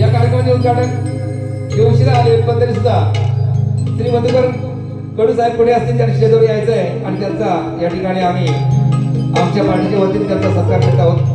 या कार्यक्रमाचे उद्घाटन हे उशिरा आले पण तरी सुद्धा श्री मधुकर कडू साहेब पुढे असतील त्यांनी शेजारी यायचं आहे आणि त्यांचा या ठिकाणी आम्ही आमच्या पार्टीच्या वतीने त्यांचा सत्कार करत आहोत.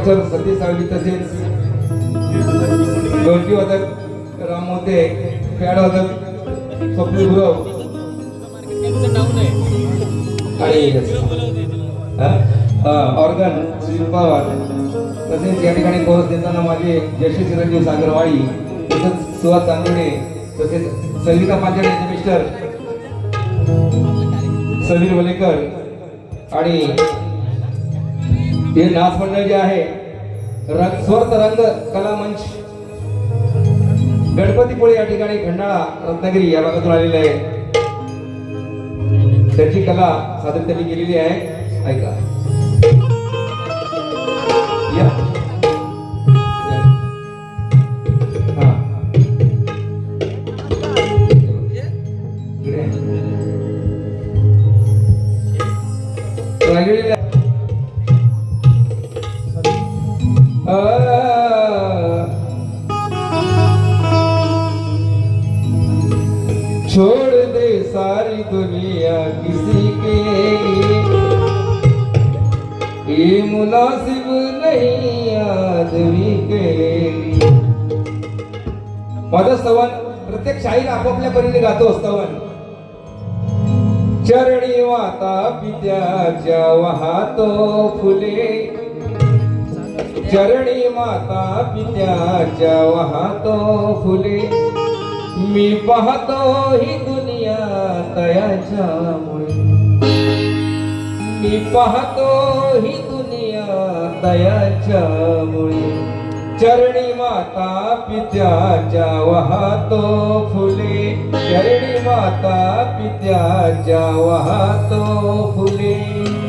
मास्टर सतीश सावली तसेच ढोलकी वादक राम मोते पॅड वादक स्वप्न गुरव. आणि ऑर्गन सुनील पवार तसेच या ठिकाणी कोर्स देताना माझे यशस्वी चिरंजीव सागरवाडी तसंच सुहास चांदोडे तसेच संगीता पांचाळेचे मिस्टर समीर वलेकर आणि हे नाचमंडळ जे आहे रंग स्वर रंग कला मंच गणपतीपुळे या ठिकाणी खंडाळा रत्नागिरी या भागातून आलेले आहे. त्याची कला सादर त्यांनी केलेली आहे. ऐका. तो फुले. चरणी माता पित्याच्या वाहतो फुले. मी पाहतो ही दुनिया तयाच्यामुळे मी पाहतो ही दुनिया दयाच्यामुळे चरणी माता पित्याच्या वाहतो फुले. चरणी माता पित्याच्या वाहतो फुले.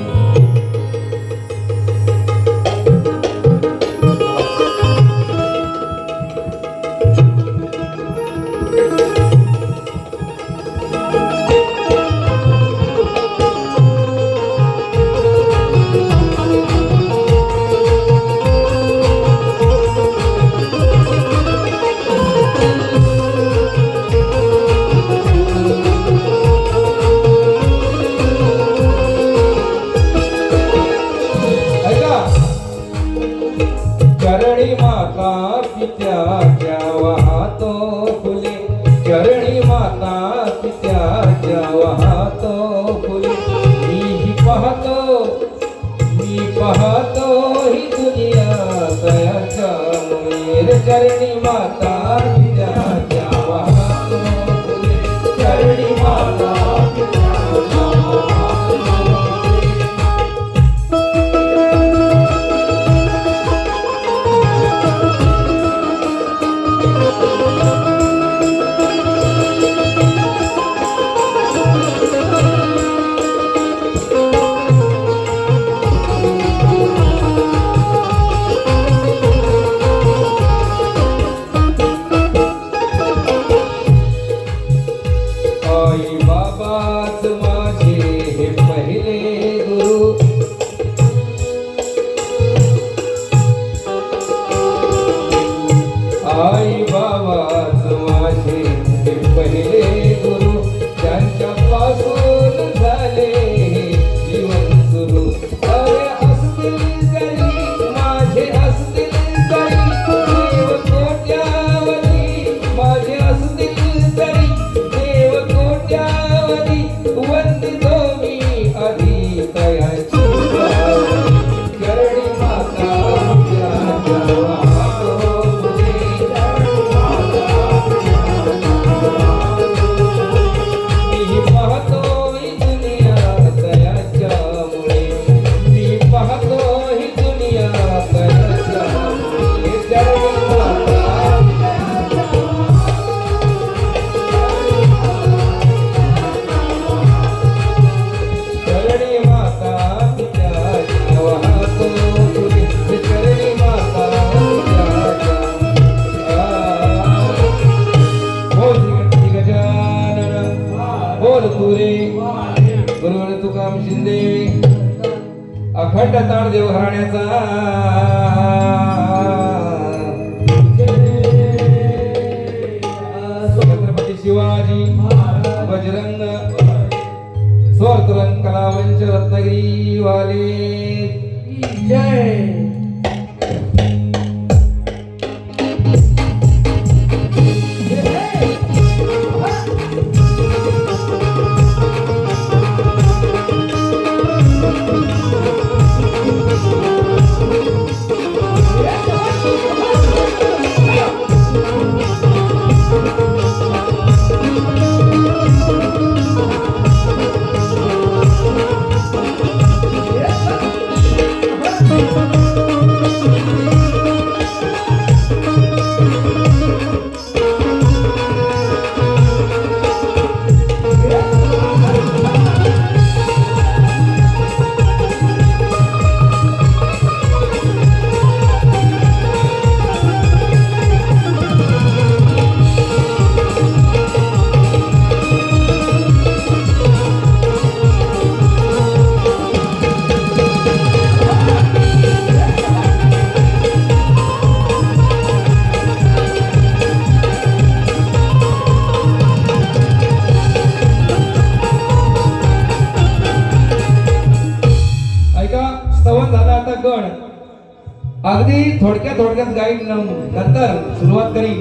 अगदी थोडक्यात थोडक्यात गाईड नंतर सुरुवात करी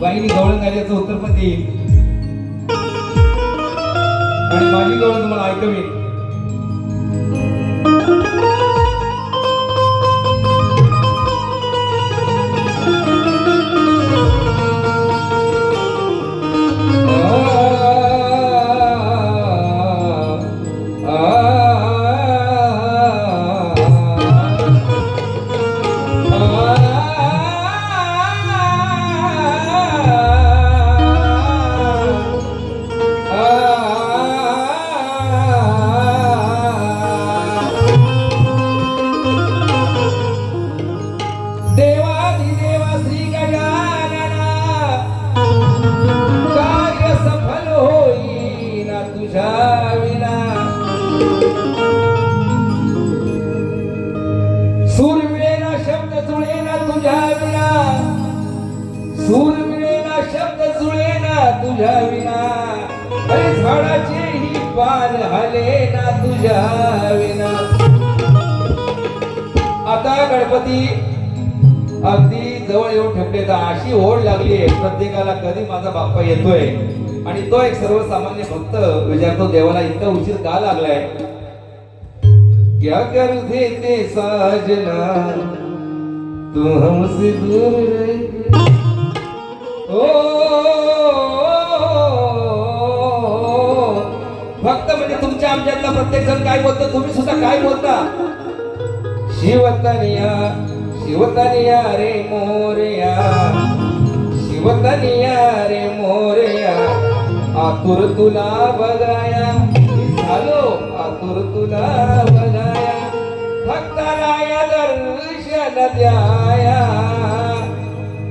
बाईनी गवळण गाण्याचं उत्तर पण देईल आणि माझी गवळण तुम्हाला ऐकवी येतोय. आणि तो एक सर्वसामान्य भक्त विचारतो देवाला इतका उशीर का लागलाय? क्या कर देते साजना? तू हमसे दूर ओ फक्त म्हणजे तुमच्या आमच्यातला प्रत्येक जण काय बोलतो तुम्ही सुद्धा काय बोलता? शिवतनिया शिवतनिया रे मोरया शिवतनिया रे मोरया आतुर तुला बघाया. झालो आतुर तुला बघाया. भक्ताला या दर्शन द्याया.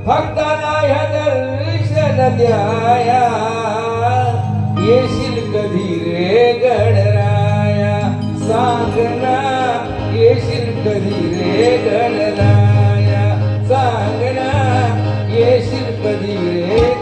भक्ताला या दर्शन द्याया. येशील कधी रे गणराया? सांगना येशील कधी रे गणराया? सांगना येशील कधी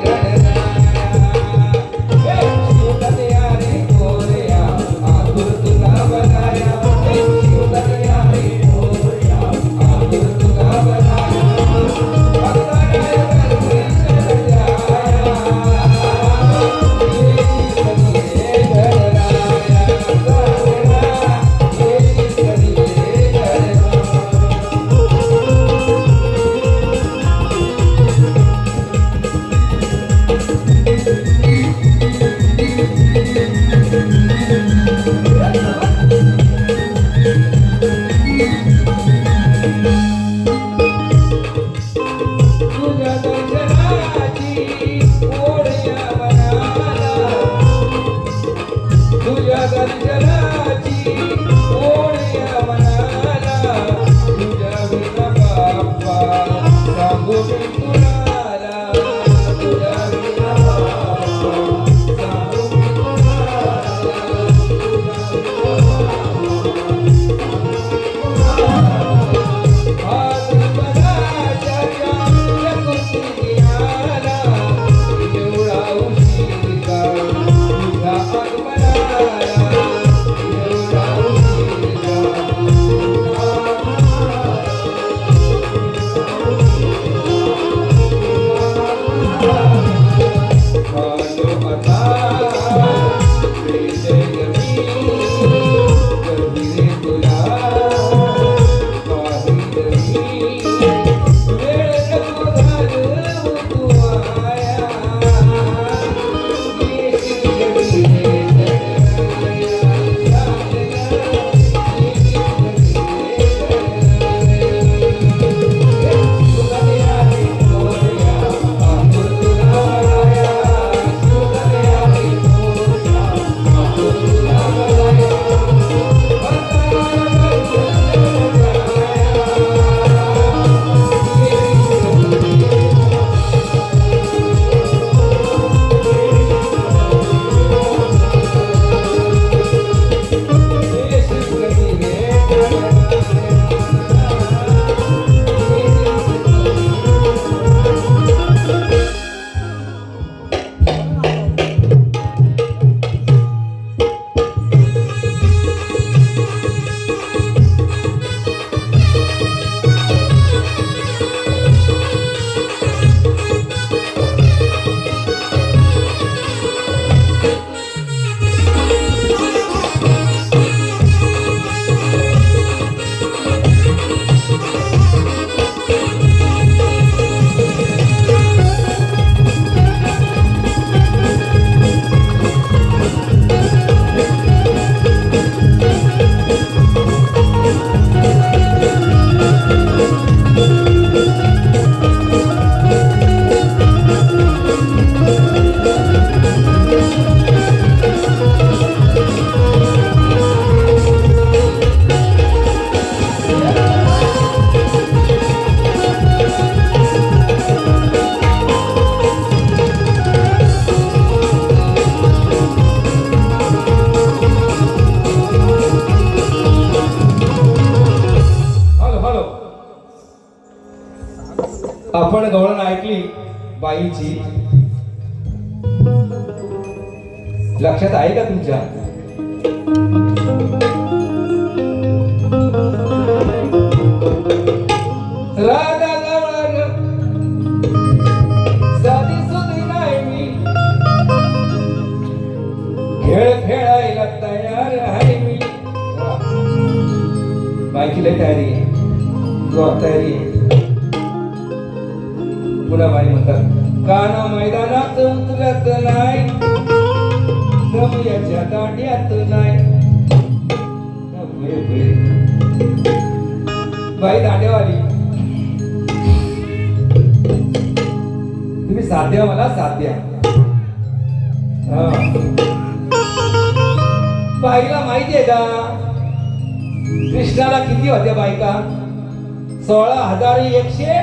हजार एकशे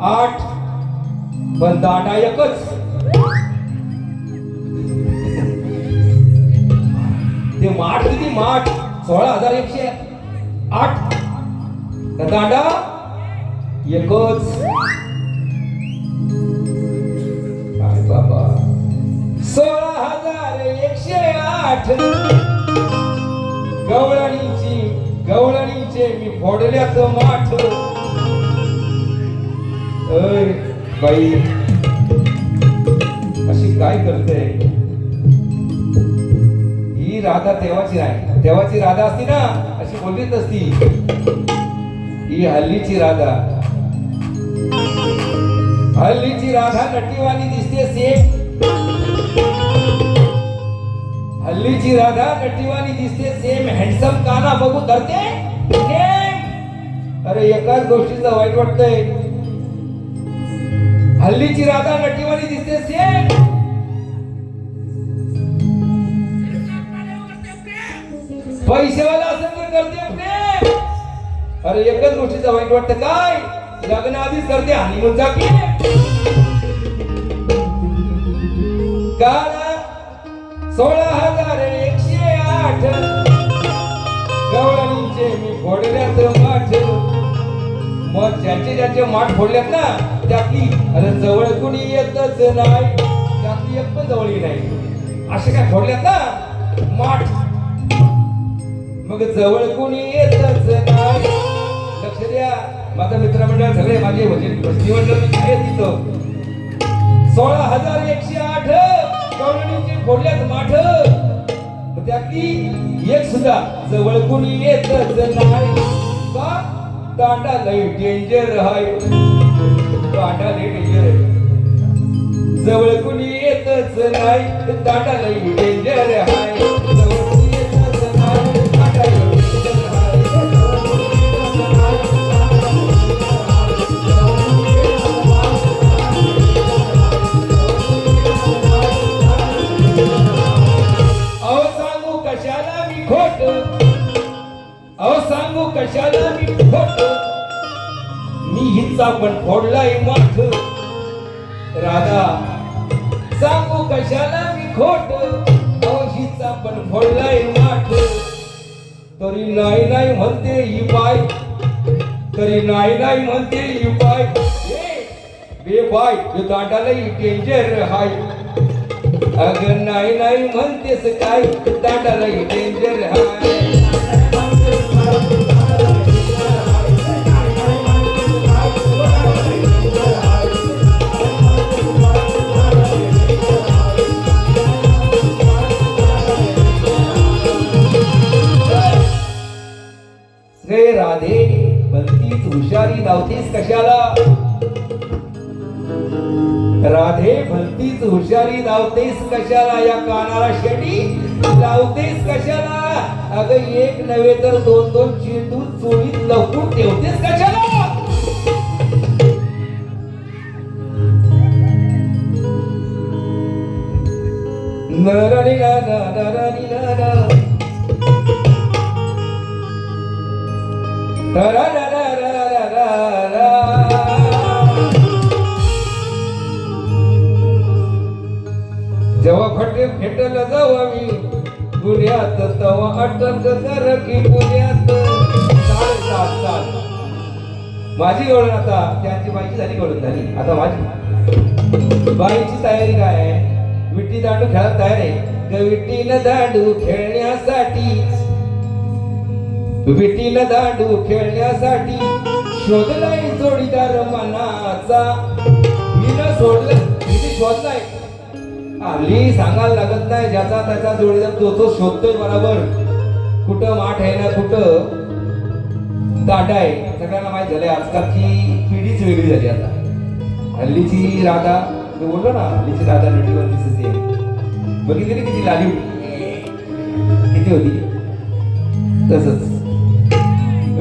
आठ. पण दांडा एकच. ते माठ किती माठ? सोळा हजार एकशे आठ. दांडा एकच. काय बाबा. सोळा हजार एकशे आठ. गवळणीची गवळणीचे मी फोडल्याचं माठ. अय बाई. अशी काय करते? ही राधा तेव्हाची नाही तेव्हाची राधा असती ना अशी बोललीच असती ही हल्लीची राधा. हल्लीची राधा नटीवाणी दिसते सेम हल्लीची राधा नटीवाणी दिसते सेम हँडसम काना बघू धरते. अरे एकाच गोष्टीचं वाईट वाटतंय. हल्लीची राधा नटीवाली दिसते सेम पैसेवाला असेल तर करते प्रेम! अरे एकच गोष्टीचं वाईट वाटतं काय? लग्न आधीच करते हनीमूनचा की का सोळा हजार एकशे आठ. गवळणीचे मी फोडल्यात माठ. मग ज्याचे ज्याचे माठ फोडल्यात ना त्यातली. अरे जवळ कुणी येतच नाही. त्यातली एक पण जवळी नाही. असे काय फोडल्यात ना? माठ. मग जवळ कुणी येतच नाही. लक्ष द्या. माझा मित्रमंडळ सगळे माझे भजन भजनी मंडळ मी तिथं. सोळा हजार एकशे आठ कवळणीचे फोडल्यात माठ. त्यातली एक सुद्धा जवळ कुणी येतच नाही. का? दांडा लई डेंजर आहे. डेंजर जवळ कुणी येतच नाही दांडा डेंजर नाही अहो सांगू कशाला मी खोट? अहो सांगू कशाला मी हिचा पण फोडलाय माठ राधा सांगू कशाला मी खोट? अहो हिचा पण फोडलाय माठ. तरी नाही नाही म्हणते ही बाय तरी नाही नाही म्हणते ही बाय बे बाय हे दांडालाही डेंजर हाय. अग नाही नाही म्हणतेस काय? दांडालाही डेंजर हाय. गे राधे बनतीच हुशारी लावतीस कशाला? राधे भलतीच हुशारी लावतेस कशाला? या कानाला शेडी लावतेस कशाला? अगं एक नव्हे तर दोन दोन चेंडू चोरीत लपून ठेवतेस कशाला? नरनी ना ना जेव्हा फटे फेटल जाऊ आम्ही पुण्यात तेव्हा अटक कर की पुण्यात. माझी गळून आता त्यांची बाईची झाली गळून झाली. आता माझी. बाईची तयारी काय? आहे विट्टी दांडू खेळायला तयार आहे. ग विट्टीनं दांडू खेळण्यासाठी विटील दांडू खेळण्यासाठी शोधलाय जोडीदार मनाचा. हिनं सोडलं हिने शोधलाय. हल्ली सांगायला लागत नाही ज्याचा त्याचा जोडीदार तो तो शोधतोय बरोबर. कुठं माठ आहे ना कुठं? दांडा आहे. सगळ्यांना माहीत झालंय आजकालची पिढीच वेगळी झाली आता. हल्लीची राधा मी बोललो ना हल्लीची राधा नटीवर दिसते बघितली किती लाली होती? किती होती? तसंच.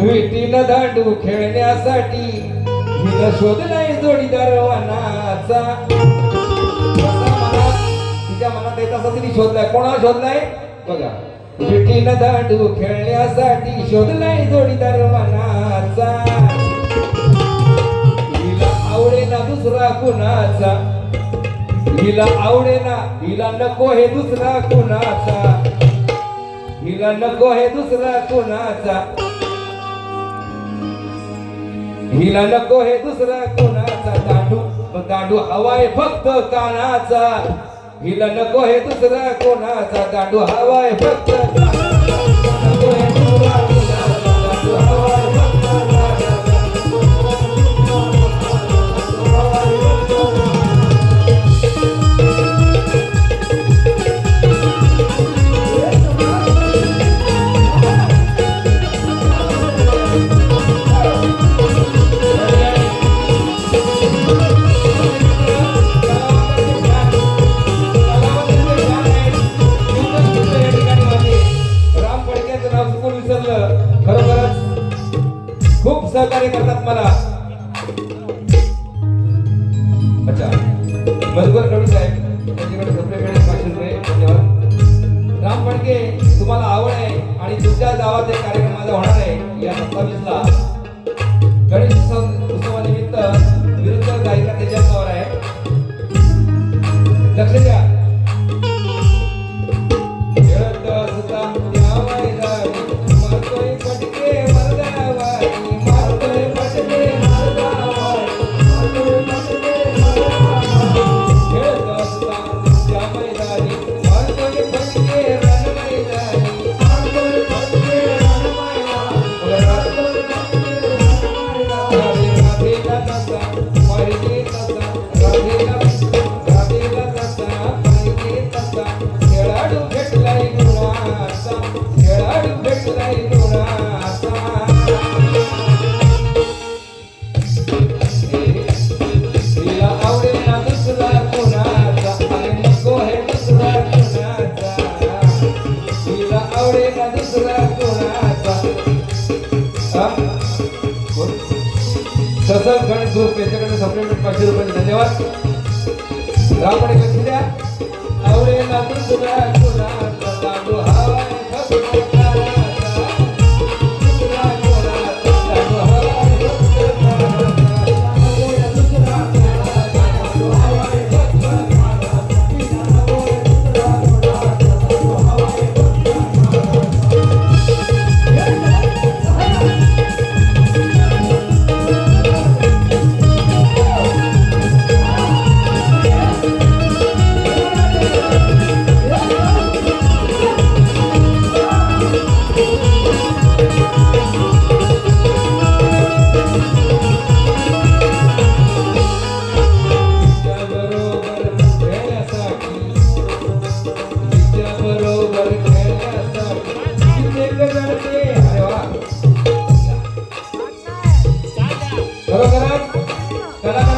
विटीनं दांडू खेळण्यासाठी. हिनं शोधलाय जोडीदार वानाचा जसा मनात तिच्या मनात येत असं तिने शोधलाय. कोणाला शोधलाय? बघा. विटीला दांडू खेळण्यासाठी शोधलाय जोडीदार मनाचा हिला आवडे ना दुसरा कुणाचा? हिला आवडे ना हिला नको हे दुसरा कुणाचा? हिला नको हे दुसरा कुणाचा? हिला नको हे दुसरा कोणाचा दांडू? दांडू हवाय फक्त कानाचा. हिला नको हे दुसरा कोणाचा दांडू? हवाय फक्त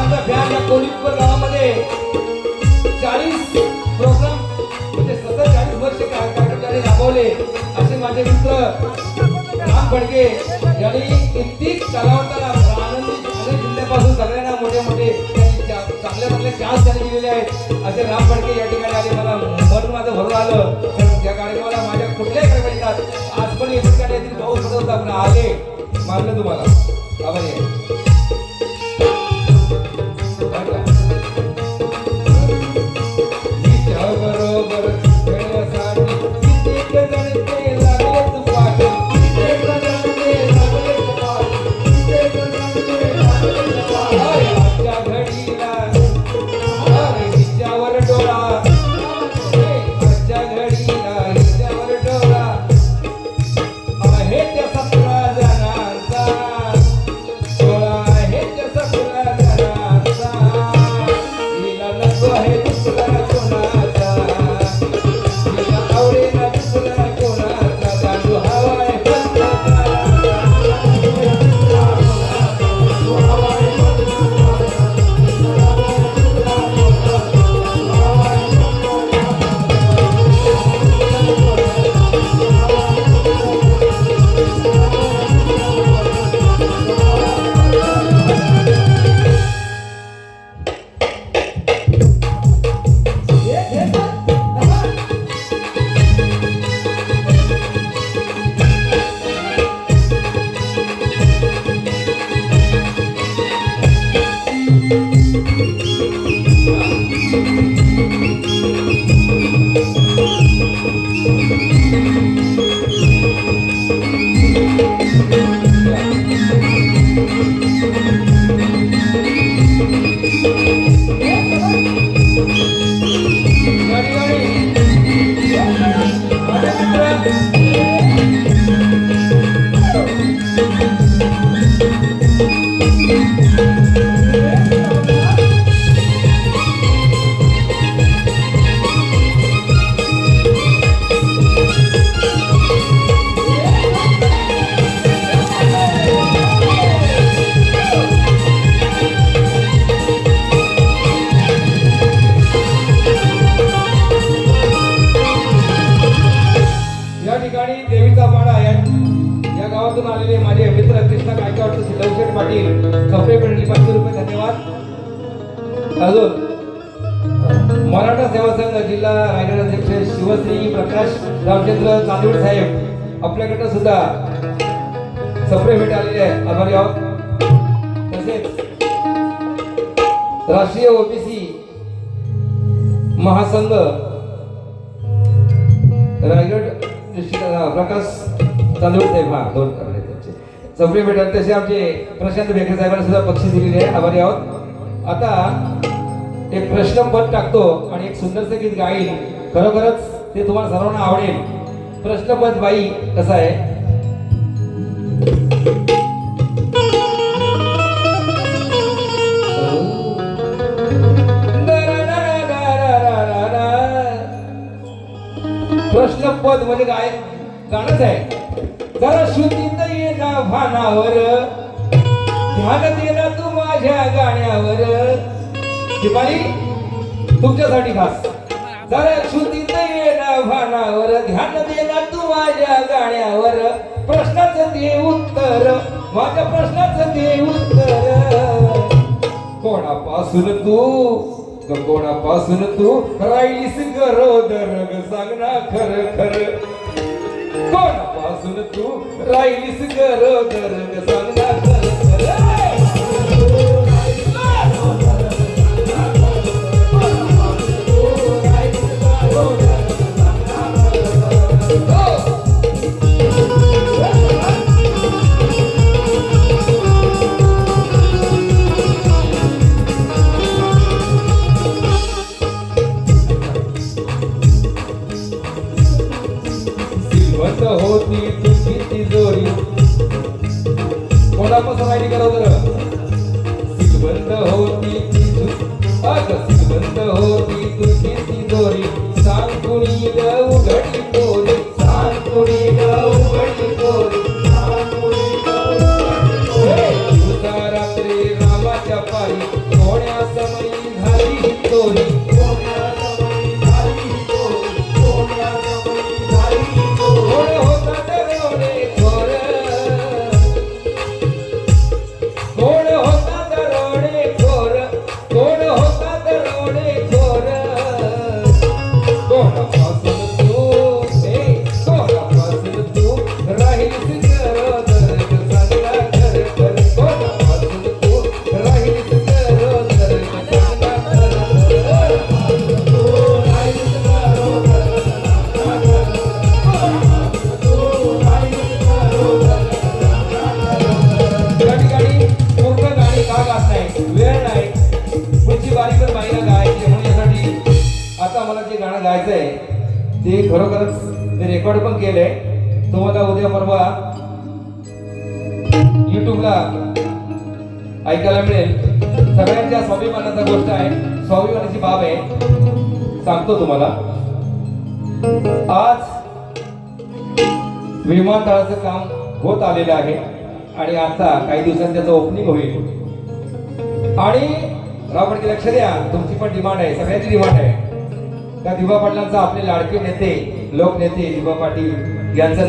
माझा फॅन या कोल्हापूर गावामध्ये चाळीस प्रोग्राम म्हणजे सतत चाळीस वर्ष कार्यक्रम त्यांनी राबवले. असे माझे मित्र राम फडके यांनी कित्येक कलावंताला आनंदी अनेक जिल्ह्यापासून सगळ्यांना मोठे मोठे त्यांनी चांगले चान्स त्यांनी दिलेले आहेत. असे राम फडके या ठिकाणी आले. मला मन माझं भरून आलं. तर त्या कार्यक्रमाला माझ्या कुठल्याही कार्यक्रमात आज पण या ठिकाणी येतील पाऊस पडत होता आले. मानलं तुम्हाला? आभारी आहे. अजून मराठा सेवा संघ जिल्हा रायगड अध्यक्ष शिवश्री प्रकाश रामचंद्र चांदवड साहेब आपल्याकडनं सुद्धा सप्रे भेट आलेले आहेत. आभारी आहोत. तसेच राष्ट्रीय ओबीसी महासंघ रायगड प्रकाश चांदवड साहेब हा दोन आले सप्रे भेट तसे आमचे प्रशांत बेकरे साहेबांना सुद्धा बक्षीस दिलेली आहे. आभारी आहोत. आता एक प्रश्न पद टाकतो आणि एक सुंदरसं गीत गाईल. खरोखरच ते तुम्हाला सर्वांना आवडेल. प्रश्नपद बाई कसं आहे? प्रश्नपद म्हणजे काय? गाणंच आहे. जरा शुद्धीत ये ना भानावर. ध्यान दे माझ्या गाण्यावर. दिपाली तुमच्यासाठी खास. जरा शुद्धीत ये भानावर ध्यान दे ना तू माझ्या गाण्यावर. प्रश्नाचं दे उत्तर माझ्या प्रश्नाचं दे उत्तर. कोणापासून तू कोणापासून तू राहिलीस गरोदर ग सांग ना खर खर. कोणापासून तू राहिलीस गरोदर ग सांग ना खर खर. श्रीमंत होती तुझी तिजोरी कोणापासून राहिली गरोदर श्रीमंत होती तिजो अग श्रीमंत होती तुझी तिजोरी सांग कुणी सांगतो तुम्हाला. आज विमानतळाचं काम होत आलेलं आहे आणि आता काही दिवसांत त्याचं ओपनिंग होईल. आणि रावणकी लक्ष द्या तुमची पण डिमांड आहे सगळ्यांची डिमांड आहे. त्या दिवा पाटलांचा आपले लाडके नेते लोकनेते दिवा पाटील यांचं